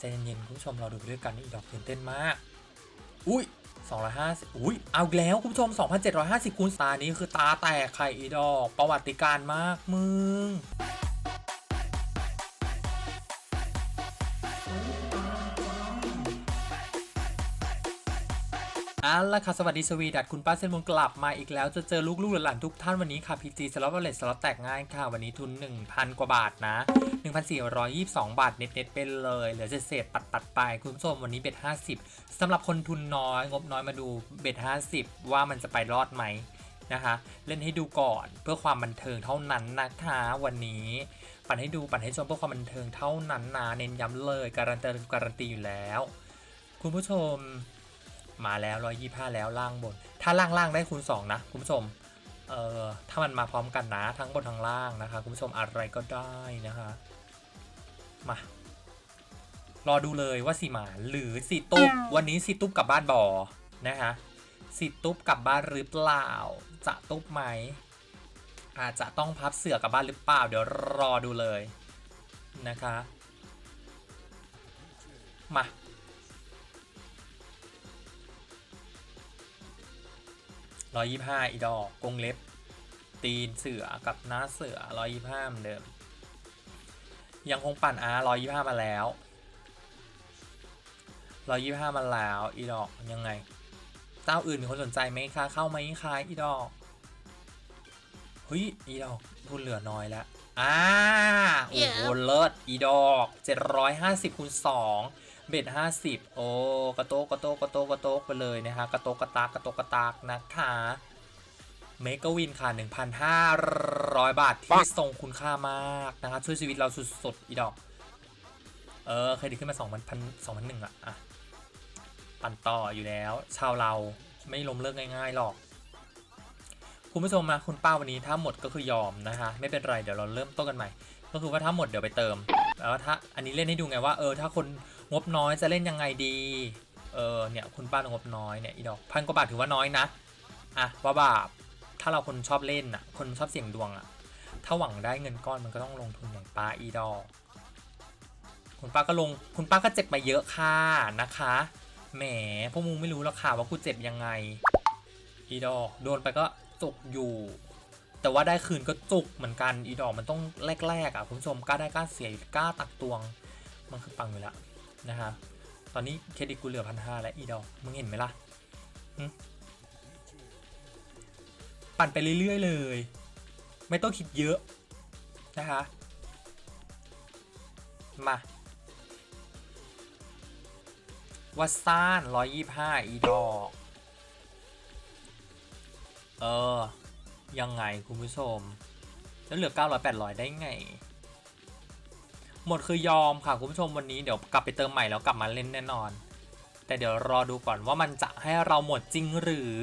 ใจเย็นๆคุณผู้ชมเราดูไปด้วยกันนี่อีดอกตื่นเต้นมาก อุ้ย250อุ้ยเอาแล้วคุณผู้ชม 2,750คูณตานี้คือตาแตกไข่อีดอก ประวัติการมากมึง เอาละค่ะ สวัสดีสวีดัตคุณป้าเซนมนกลับมาอีกแล้วจะเจอลูกๆหลานๆทุกท่านวันนี้ค่ะพีจีสล็อตวอลเล็ตสล็อตแตกง่ายค่ะ วันนี้ทุน 1,000 กว่าบาทนะ 1,422 บาท เน็ตๆไปเลย เหลือเศษๆปัดๆไปคุณผู้ชมวันนี้เบ็ด50สำหรับคนทุนน้อย งบน้อยมาดูเบ็ด50 ว่ามันจะไปรอดไหมนะคะเล่นให้ดูก่อนเพื่อความบันเทิงเท่านั้นนะคะวันนี้ ปั่นให้ดูปั่นให้ชมเพื่อความบันเทิงเท่านั้นนะเน้นย้ำเลยการันตีการันตีอยู่แล้ว คุณผู้ชม มาแล้ว 125 แล้วล่างบน ถ้าล่างล่างได้คูณ2นะคุณผู้ชมเอ่อถ้ามันมาพร้อมกันนะทั้งบนทั้งล่างนะคะคุณผู้ชมอะไรก็ได้นะคะ มารอดูเลยว่าสีหมาหรือสีตุ๊บวันนี้สีตุ๊บกลับบ้านบอนะคะสีตุ๊บกลับบ้านหรือเปล่า จะตุ๊บไหมอาจจะต้องพับเสือกลับบ้านหรือเปล่า เดี๋ยวรอดูเลยนะคะ มา ร้อยยี่ห้าอีดอกงเล็บ ตีนเสือกับหน้าเสือร้อยยี่ห้าเหมือนเดิม ยังคงปั่นอาร้อยยี่ห้ามาแล้วร้อยยี่ห้ามาแล้วอีดอกยังไงเจ้าอื่นมีคนสนใจไหมคะเข้าไหมคะอีดอกเฮ้ยอีดอกทุนเหลือน้อยแล้วอ่าโอ้โหเลิศอีดอก 750คูณ2 เบ็ด50โอ้กระโตกกระโตกกระโตกกระโตกไปเลยนะคะกระโตกกระตากกระโตกกระตากนะคะเมกวินค่ะ 1,500 บาท ที่ทรงคุณค่ามากนะคะช่วยชีวิตเราสุดๆอีดอก เออ เครดิขึ้นมา 2,000 2,001อะอะ ปั่นต่ออยู่แล้ว ชาวเราไม่ล้มเลิกง่ายๆหรอก คุณผู้ชมนะคุณป้าวันนี้ถ้าหมดก็คือยอมนะคะ ไม่เป็นไร เดี๋ยวเราเริ่มต้นกันใหม่ ก็คือว่าถ้าหมดเดี๋ยวไปเติม แล้วถ้าอันนี้เล่นให้ดูไงว่า เออ ถ้าคน งบน้อยจะเล่นยังไงดี เออเนี่ยคุณป้างบน้อยเนี่ยอีดอกพันกว่าบาทถือว่าน้อยนะอะว่าบาปถ้าเราคนชอบเล่นอะ คนชอบเสี่ยงดวงอะ ถ้าหวังได้เงินก้อนมันก็ต้องลงทุนอย่างป้าอีดอกคุณป้าก็ลงคุณป้าก็เจ็บมาเยอะค่ะนะคะแหมพวกมึงไม่รู้แล้วค่ะว่ากูเจ็บยังไง อีดอกโดนไปก็จุกอยู่ แต่ว่าได้คืนก็จุกเหมือนกันอีดอกมันต้องแรกๆอะคุณผู้ชมกล้าได้กล้าเสียกล้าตักตวง มันคือปังอยู่แล้ว นะคะตอนนี้เครดิตกูเหลือพันห้าแล้วอีดอกมึงเห็นไหมล่ะปั่นไปเรื่อยๆเลย ไม่ต้องคิดเยอะนะคะมาวัดซ่านร้อยยี่ห้าอีดอก เออ ยังไงคุณผู้ชม แล้วเหลือ900 800ได้ไง หมดคือยอมค่ะคุณผู้ชมวันนี้เดี๋ยวกลับไปเติมใหม่แล้วกลับมาเล่นแน่นอน แต่เดี๋ยวรอดูก่อนว่ามันจะให้เราหมดจริงหรือ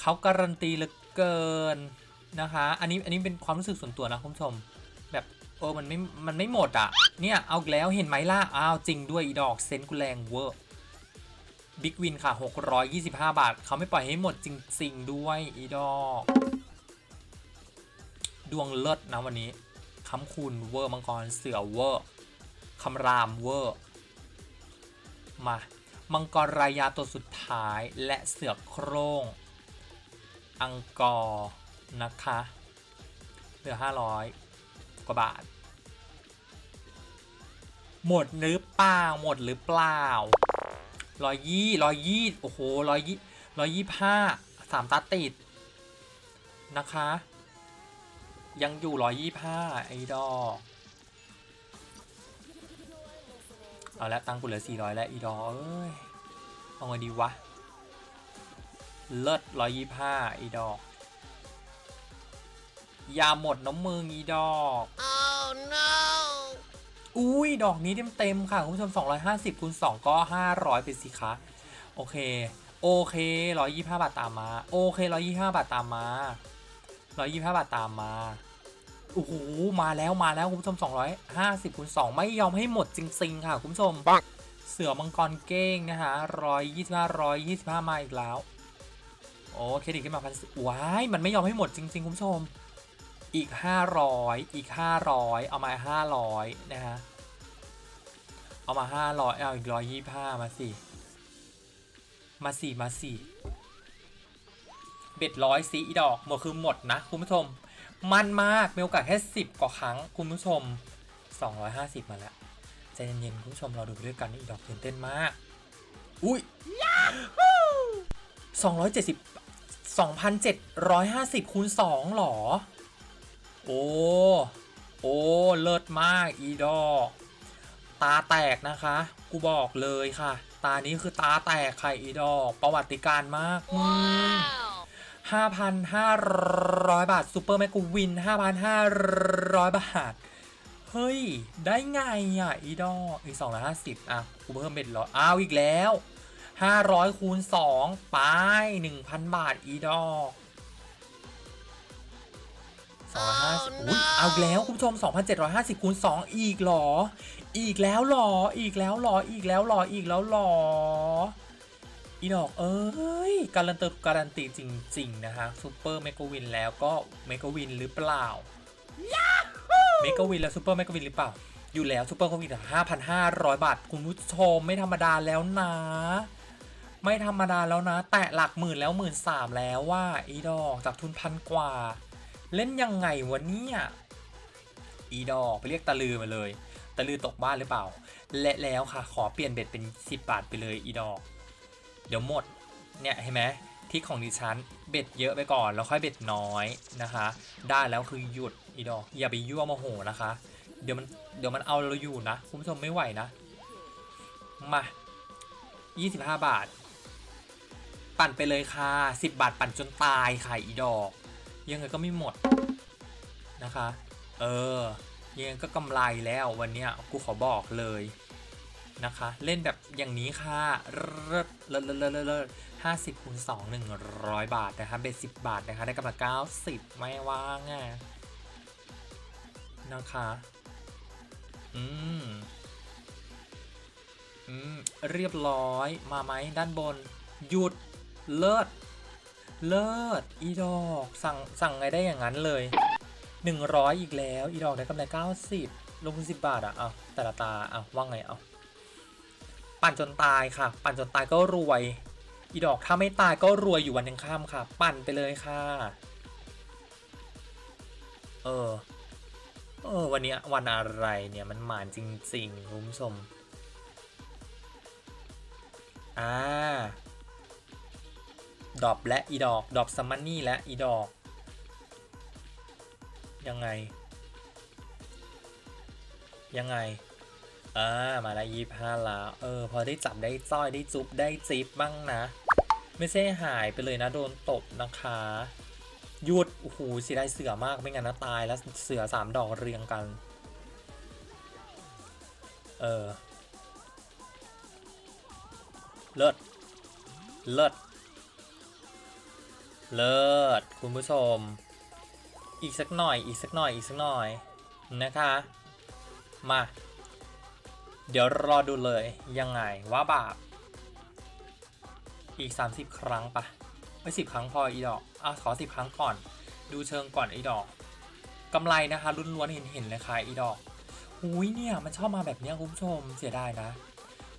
เขาการันตีเหลือเกินนะคะอันนี้อันนี้เป็นความรู้สึกส่วนตัวนะคุณผู้ชม แบบเออมันไม่มันไม่หมดอะเนี่ยเอาแล้วเห็นไหมล่ะอ้าวจริงด้วยอีดอกเซนต์กูแรงเวอร์บิ๊กวินค่ะ 625 บาท เขาไม่ปล่อยให้หมดจริง ๆ ด้วยอีดอก ดวงเลิศนะวันนี้ คำคูณเวอร์มังกรเสือเวอร์คำรามเวอร์มามังกรรายาตัวสุดท้ายและเสือโคร่งอังกอร์นะคะเหลือ 500 กว่าบาท หมดหรือเปล่า หมดหรือเปล่าร้อยยี่ร้อยยี่โอ้โหร้อยยี่ร้อยยี่ห้าสามตาติดนะคะ ยังอยู่ร้อยยี่ห้าไอ้ดอกเอาละตังค์กูเหลือสี่ร้อยแล้วอีดอกเอ้ยเอาไงดีวะ เลิศร้อยยี่ห้าอีดอกยาหมดน้ำมึงอีดอก Oh no! อุ้ยดอกนี้เต็มๆค่ะ คุณผู้ชม 250คูณ2ก็ 500ไปสิคะ โอเค โอเค 125 บาทตามมา โอเค 125 บาทตามมา 125 บาทตามมา โอ้โหมาแล้วมาแล้วคุณผู้ชม 250คูณ2ไม่ยอมให้หมดจริง ๆ ค่ะคุณผู้ชมปังเสือมังกรเก้งนะคะ125 125 มาอีกแล้ว โอเครดิตขึ้นมาพันว้ายมันไม่ยอมให้หมดจริง ๆ คุณผู้ชม อีก 500 อีก 500 เอามา 500 นะฮะเอามาห้าร้อยเอาอีกร้อยยี่ห้ามาสิ มาสี่มาสี่เบ็ดร้อยสีอีดอกหมดคือหมดนะคุณผู้ชม มันมากมีโอกาสแค่สิบกว่าครั้ง คุณผู้ชม 250 มาแล้วใจเย็นๆคุณผู้ชมเราดูไปด้วยกันนี่อีดอกตื่นเต้นมาก อุ้ย270 2,750คูณ2หรอ โอ้ โอ้ เลิศมากอีดอก ตาแตกนะคะ กูบอกเลยค่ะ ตานี้คือตาแตกค่ะอีดอก ประวัติการมากมึง 5,500 บาทซูเปอร์แมกกูวิน 5,500 บาท เฮ้ย ได้ไงอะ อีดอกอีก250อะกูเพิ่มเป็นร้อยอ้าวอีกแล้ว 500คูณ2ไป1,000 บาทอีดอก250อุ้ยเอาอีกแล้วคุณผู้ชม 2,750คูณ2อีกเหรอ อีกแล้วเหรอ อีกแล้วเหรอ อีกแล้วเหรอ อีกแล้วเหรอ อีดอกเอ้ย การันตีการันตีจริง ๆ นะคะซูเปอร์เมกวินแล้วก็เมกวินหรือเปล่าเมกวินแล้วซูเปอร์เมกวินหรือเปล่า อยู่แล้วซูเปอร์เมกวินห้าพันห้าร้อยบาท คุณผู้ชมไม่ธรรมดาแล้วนะ ไม่ธรรมดาแล้วนะ แตะหลักหมื่นแล้วหมื่นสามแล้วว่าอีดอกจากทุนพันกว่า เล่นยังไงวะเนี่ยอีดอกไปเรียกตะลือมาเลย ตะลือตกบ้านหรือเปล่า และแล้วค่ะ ขอเปลี่ยนเบ็ดเป็น 10 บาทไปเลยอีดอก เดี๋ยวหมดเนี่ยเห็นไหมที่ของดิฉันเบ็ดเยอะไปก่อนแล้วค่อยเบ็ดน้อยนะคะ ได้แล้วคือหยุดอีดอกอย่าไปยั่วโมโหนะคะ เดี๋ยวมันเดี๋ยวมันเอาเราอยู่นะคุณผู้ชมไม่ไหวนะมา25 บาท ปั่นไปเลยค่ะ 10 บาทปั่นจนตายค่ะอีดอก ยังไงก็ไม่หมดนะคะ เออ ยังไงก็กำไรแล้ววันเนี้ยกูขอบอกเลย นะคะ เล่นแบบอย่างนี้ค่ะเลิศเลิศเลิศเลิศเลิศห้าสิบคูณสองหนึ่งร้อยบาทนะคะเบ็ดสิบบาทนะคะ ได้กำไรเก้าสิบไม่ว่างอะนะคะ อืม อืม เรียบร้อยมาไหมด้านบน หยุดเลิศเลิศอีดอก สั่งสั่งไงได้อย่างนั้นเลย 100 อีกแล้ว อีดอกได้กำไร 90 ลงทุน10 บาทอะเอาแต่ละตาเอาว่างไงเอา ปั่นจนตายค่ะ ปั่นจนตายก็รวย อีดอกถ้าไม่ตายก็รวยอยู่วันยังข้ามค่ะ ปั่นไปเลยค่ะ เออ เออ วันนี้วันอะไรเนี่ยมันหมานจริงๆคุณผู้ชม อ่า ดอปและอีดอก ดอปซัมมันนี่และอีดอก ยังไง ยังไง อ่ามาละยี่ห้าละเออ พอได้จับได้จ้อยได้จุ๊บได้จิบบ้างนะ ไม่ใช่หายไปเลยนะโดนตบนะคะหยุดโอ้โหเสียดายเสือมากไม่งั้นนะตายแล้วเสือสามดอกเรียงกัน เออ เลิศ เลิศ เลิศ คุณผู้ชม อีกสักหน่อย อีกสักหน่อย อีกสักหน่อยนะคะ มา เดี๋ยวรอดูเลยยังไงว่าบาปอีก 30 ครั้งปะไม่สิบครั้งพออีดอกอะขอ10ครั้งก่อน ดูเชิงก่อนอีดอกกำไรนะคะรุนล้วนเห็นเห็นเลยค่ะอีดอกหุยเนี่ยมันชอบมาแบบเนี้ยคุณผู้ชมเสียดายนะ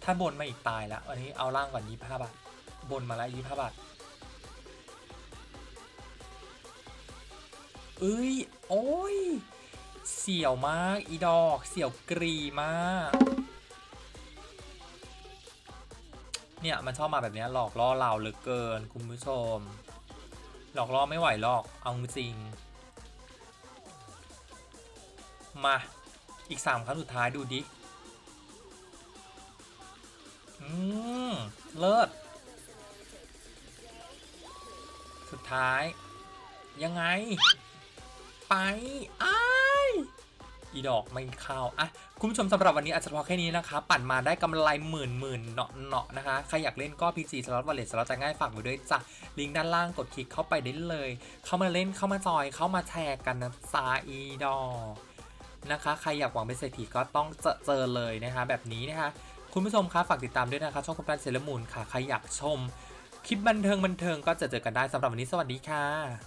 ถ้าบนมาอีกตายล้วอันนี้เอาล่างก่อนยี่ห้าบาทบนมาล้วยี่ห้าบาทเอ้ย โอ้ย เสี่ยวมาก อีดอก เสี่ยวกรีมาก เนี่ยมันชอบมาแบบนี้หลอกล่อเราเหลือเกินคุณผู้ชม หลอกล่อไม่ไหวหรอกเอาจริง มาอีกสามครั้งสุดท้ายดูดิอืมเลิศสุดท้าย ยังไง ไปอ้าีดอกไม่เข้าอะคุณผู้ชมสำหรับวันนี้อาจจะพอแค่นี้นะคะ ปั่นมาได้กำไรหมื่นหมื่นเนาะเนาะนะคะ ใครอยากเล่นก็ PG สล็อตวอลเล็ตสล็อตจะง่ายฝากไว้ด้วยจ้ะลิงก์ด้านล่างกดคลิกเข้าไปได้เลย เข้ามาเล่นเข้ามาจอยเข้ามาแชร์กันนะซาอีดอกนะคะ ใครอยากหวังเป็นเศรษฐีก็ต้องเจอเจอเลยนะคะ แบบนี้นะคะ คุณผู้ชมคะฝากติดตามด้วยนะคะช่องคุณแป้นเซเลมูนค่ะใครอยากชม คลิปบันเทิงบันเทิงก็จะเจอกันได้สำหรับวันนี้สวัสดีค่ะ